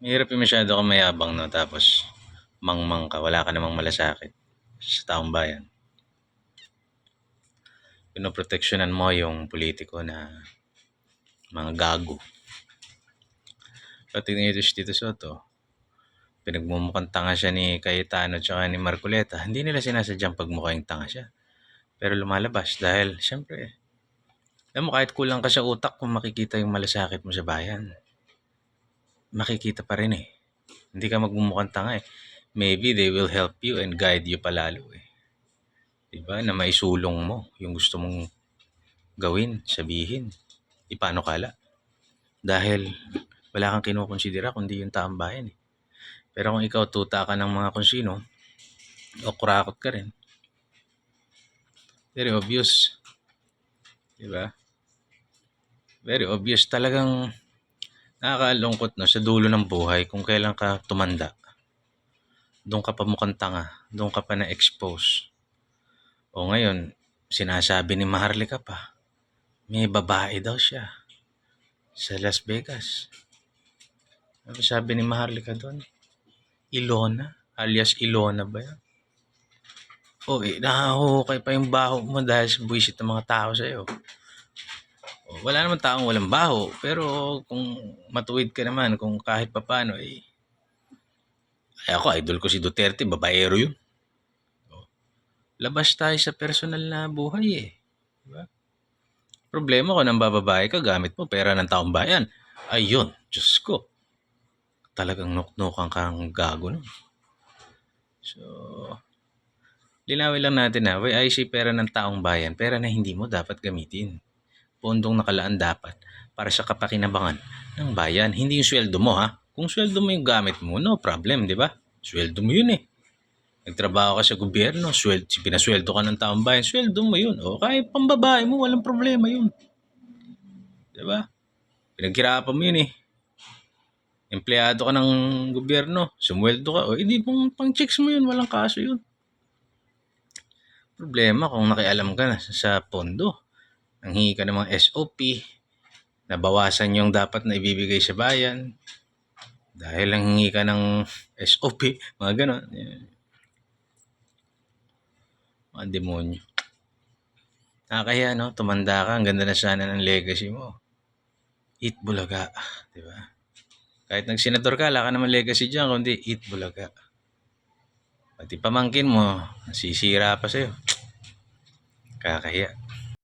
Mahirap yung masyado kang mayabang, no? Tapos, mangmang ka, wala ka namang malasakit sa taong bayan. Pinoproteksyonan mo yung politiko na mga gago. Pati ni Tito Tito Soto, pinagmumukhang tanga siya ni Cayetano at ni Marcoleta. Hindi nila sinasadyang pagmukhang tanga siya. Pero lumalabas dahil, syempre, alam mo, kahit kulang ka sa utak kung makikita yung malasakit mo sa bayan, makikita pa rin eh. Hindi ka magmumukhang tanga eh. Maybe they will help you and guide you palalo eh. Diba? Na maisulong mo yung gusto mong gawin, sabihin. Ipano kala. Dahil wala kang kinukonsidera kundi yung taong bayan eh. Pero kung ikaw tuta ka ng mga kung sino, o kurakot ka rin, very obvious. Diba? Very obvious. Talagang nakakalungkot no, sa dulo ng buhay kung kailan ka tumanda. Doon ka pa mukhang tanga. Doon ka pa na-expose. O ngayon, sinasabi ni Maharlika pa, may babae daw siya sa Las Vegas. Ano sabi ni Maharlika doon? Ilona? Alias Ilona ba yan? O eh, nahuhukay pa yung baho mo dahil sa buwisit ng mga tao sa'yo. Wala naman taong walang baho. Pero kung matuwid ka naman, kung kahit papano, eh, ay ako, idol ko si Duterte, babaero yun. Labas tayo sa personal na buhay eh. Diba? Problema ko nang bababae ka, gamit mo pera ng taong bayan. Ayun, Diyos ko. Talagang nuknukan kang gago nun. So, linawin lang natin na, YIC pera ng taong bayan, pera na hindi mo dapat gamitin. Pondong nakalaan dapat para sa kapakinabangan ng bayan. Hindi yung sweldo mo ha. Kung sweldo mo yung gamit mo, no problem, di ba? Sweldo mo yun eh. Nagtrabaho ka sa gobyerno, sweldo, pinasweldo ka ng taong bayan, sweldo mo yun. O kahit pambabae mo, walang problema yun. Di ba? Pinaghirapan mo yun eh. Empleyado ka ng gobyerno, sumweldo ka, o hindi pang, pang checks mo yun, walang kaso yun. Problema kung nakialam ka na sa pondo, nanghingi ka ng mga SOP, nabawasan yung dapat na ibibigay sa bayan, dahil lang hingi ka ng SOP, mga ganon. Mga demonyo. Nakakaya, no? Tumanda ka, ang ganda na sana ng legacy mo. Eat bulaga, di ba? Kahit nagsenador ka, wala ka naman legacy dyan, kundi eat bulaga. Pati pamangkin mo, nasisira pa sa'yo. Kakahiya.